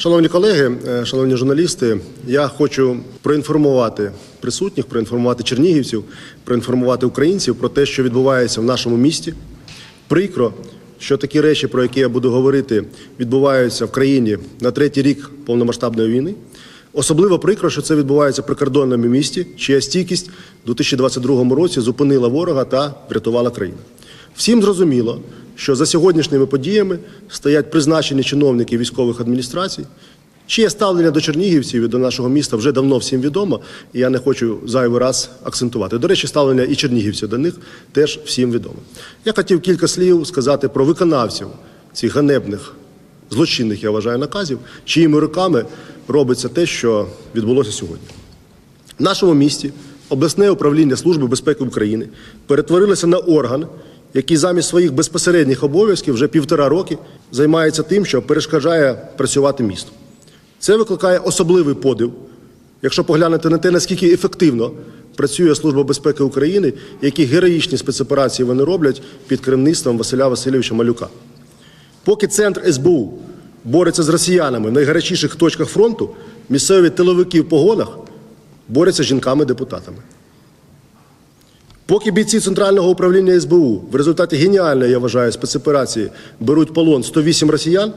Шановні колеги, е, шановні журналісти, я хочу проінформувати присутніх, проінформувати чернігівців, проінформувати українців про те, що відбувається в нашому місті. Прикро, що такі речі, про які я буду говорити, відбуваються в країні на третій рік повномасштабної війни. Особливо прикро, що це відбувається в прикордонному місті, чия стійкість у 2022 році зупинила ворога та врятувала країну. Всім зрозуміло, що за сьогоднішніми подіями стоять призначені чиновники військових адміністрацій, чиє ставлення до чернігівців і до нашого міста вже давно всім відомо, і я не хочу зайвий раз акцентувати. До речі, ставлення і чернігівців до них теж всім відомо. Я хотів кілька слів сказати про виконавців цих ганебних, злочинних, я вважаю, наказів, чиїми руками робиться те, що відбулося сьогодні. В нашому місті обласне управління Служби безпеки України перетворилося на орган, який замість своїх безпосередніх обов'язків вже півтора роки займається тим, що перешкоджає працювати місту. Це викликає особливий подив, якщо поглянути на те, наскільки ефективно працює Служба безпеки України, які героїчні спецоперації вони роблять під керівництвом Василя Васильовича Малюка. Поки центр СБУ бореться з росіянами в найгарячіших точках фронту, місцеві тиловики в погонах борються з жінками-депутатами. Поки бійці Центрального управління СБУ в результаті геніальної, я вважаю, спецоперації беруть полон 108 росіян,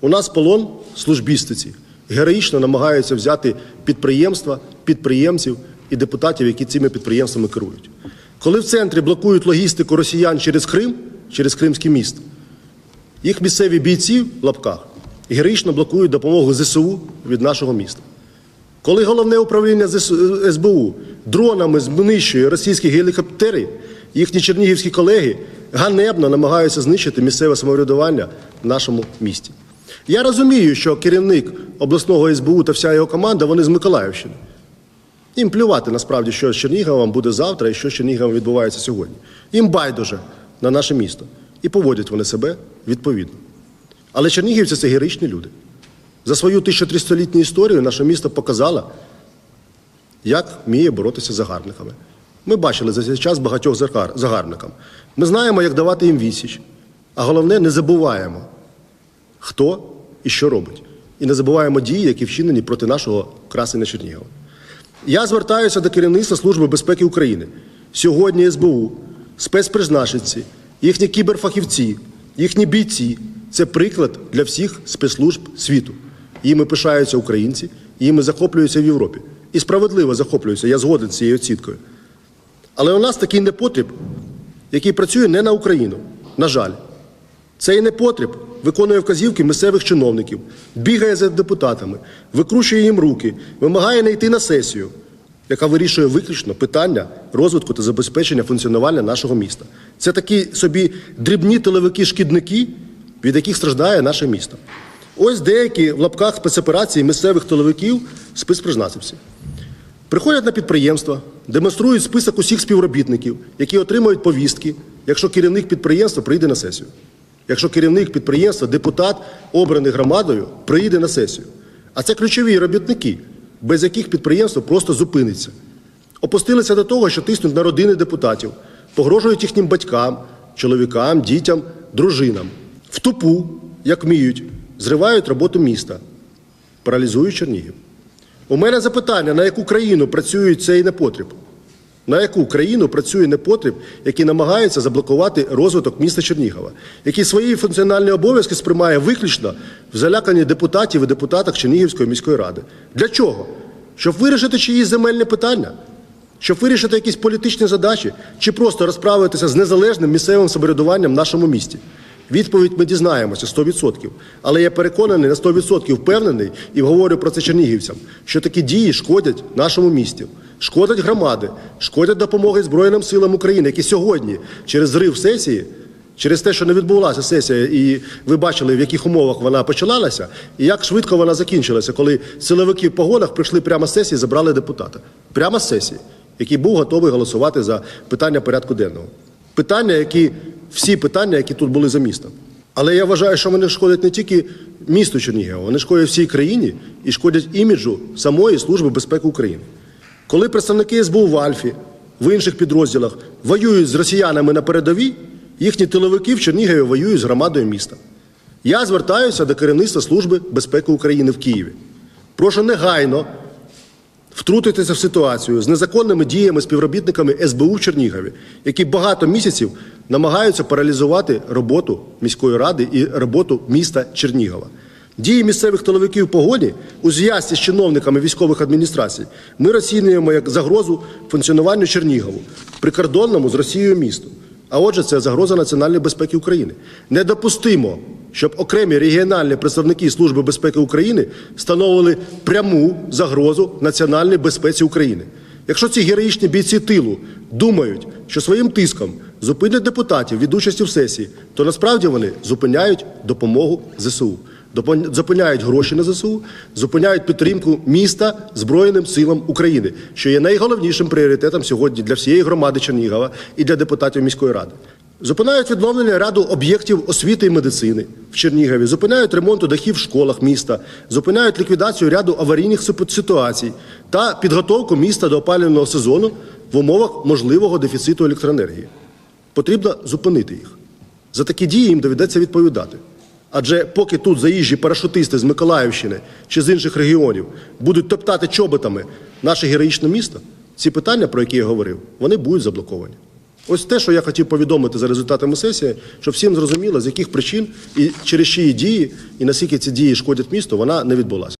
у нас полон службістиці героїчно намагаються взяти підприємства, підприємців і депутатів, які цими підприємствами керують. Коли в центрі блокують логістику росіян через Крим, через Кримський міст, їх місцеві бійці в лапках героїчно блокують допомогу ЗСУ від нашого міста. Коли головне управління СБУ дронами знищує російські гелікоптери, їхні чернігівські колеги ганебно намагаються знищити місцеве самоврядування в нашому місті. Я розумію, що керівник обласного СБУ та вся його команда вони з Миколаївщини. Їм плювати насправді, що з Черніговом буде завтра і що з Черніговом відбувається сьогодні. Їм байдуже на наше місто. І поводять вони себе відповідно. Але чернігівці це героїчні люди. За свою 1300-літню історію наше місто показало, як вміє боротися з загарбниками. Ми бачили за цей час багатьох загарбникам. Ми знаємо, як давати їм відсіч. А головне, не забуваємо, хто і що робить. І не забуваємо дії, які вчинені проти нашого красення Чернігова. Я звертаюся до керівництва Служби безпеки України. Сьогодні СБУ, спецпризначенці, їхні кіберфахівці, їхні бійці це приклад для всіх спецслужб світу. Їми пишаються українці, їми захоплюються в Європі. І справедливо захоплюються, я згоден з цією оцінкою. Але у нас такий непотріб, який працює не на Україну, на жаль. Цей непотріб виконує вказівки місцевих чиновників, бігає за депутатами, викручує їм руки, вимагає не йти на сесію, яка вирішує виключно питання розвитку та забезпечення функціонування нашого міста. Це такі собі дрібні тиловики-шкідники, від яких страждає наше місто. Ось деякі в лапках спецоперації місцевих тиловиків спецпризначенців. Приходять на підприємства, демонструють список усіх співробітників, які отримують повістки, якщо керівник підприємства прийде на сесію. Якщо керівник підприємства, депутат, обраний громадою, приїде на сесію. А це ключові робітники, без яких підприємство просто зупиниться. Опустилися до того, що тиснуть на родини депутатів, погрожують їхнім батькам, чоловікам, дітям, дружинам. В тупу, як вміють, зривають роботу міста, паралізують Чернігів. У мене запитання, на яку країну працює цей непотріб? На яку країну працює непотріб, який намагається заблокувати розвиток міста Чернігова, який свої функціональні обов'язки сприймає виключно в заляканні депутатів і депутаток Чернігівської міської ради? Для чого? Щоб вирішити чиїсь земельні питання? Щоб вирішити якісь політичні задачі, чи просто розправитися з незалежним місцевим самоврядуванням в нашому місті? Відповідь ми дізнаємося 100%. Але я переконаний на 100% впевнений і говорю про це чернігівцям, що такі дії шкодять нашому місті, шкодять громади, шкодять допомоги Збройним силам України, які сьогодні через зрив сесії, через те, що не відбулася сесія, і ви бачили, в яких умовах вона починалася, і як швидко вона закінчилася, коли силовики в погонах прийшли прямо з сесії, забрали депутата. Прямо з сесії, який був готовий голосувати за питання порядку денного. Питання, які всі питання, які тут були за містом. Але я вважаю, що вони шкодять не тільки місту Чернігова, вони шкодять всій країні і шкодять іміджу самої Служби безпеки України. Коли представники СБУ в Альфі, в інших підрозділах воюють з росіянами на передовій, їхні тиловики в Чернігові воюють з громадою міста. Я звертаюся до керівництва Служби безпеки України в Києві. Прошу негайно втрутитися в ситуацію з незаконними діями співробітниками СБУ в Чернігові, які багато місяців намагаються паралізувати роботу міської ради і роботу міста Чернігова. Дії місцевих тиловиків погоні у зв'язці з чиновниками військових адміністрацій ми розцінюємо як загрозу функціонуванню Чернігову, прикордонному з Росією місту. А отже, це загроза національної безпеки України. Недопустимо, щоб окремі регіональні представники Служби безпеки України становили пряму загрозу національній безпеці України. Якщо ці героїчні бійці тилу думають, що своїм тиском зупинять депутатів від участі в сесії, то насправді вони зупиняють допомогу ЗСУ, зупиняють гроші на ЗСУ, зупиняють підтримку міста Збройним силам України, що є найголовнішим пріоритетом сьогодні для всієї громади Чернігова і для депутатів міської ради. Зупинають відновлення ряду об'єктів освіти і медицини в Чернігові, зупинають ремонту дахів в школах міста, зупинають ліквідацію ряду аварійних ситуацій та підготовку міста до опалювального сезону в умовах можливого дефіциту електроенергії. Потрібно зупинити їх. За такі дії їм доведеться відповідати. Адже поки тут заїжджі парашутисти з Миколаївщини чи з інших регіонів будуть топтати чоботами наше героїчне місто, ці питання, про які я говорив, вони будуть заблоковані. Ось те, що я хотів повідомити за результатами сесії, щоб всім зрозуміло, з яких причин і через чиї дії, і наскільки ці дії шкодять місту, вона не відбулася.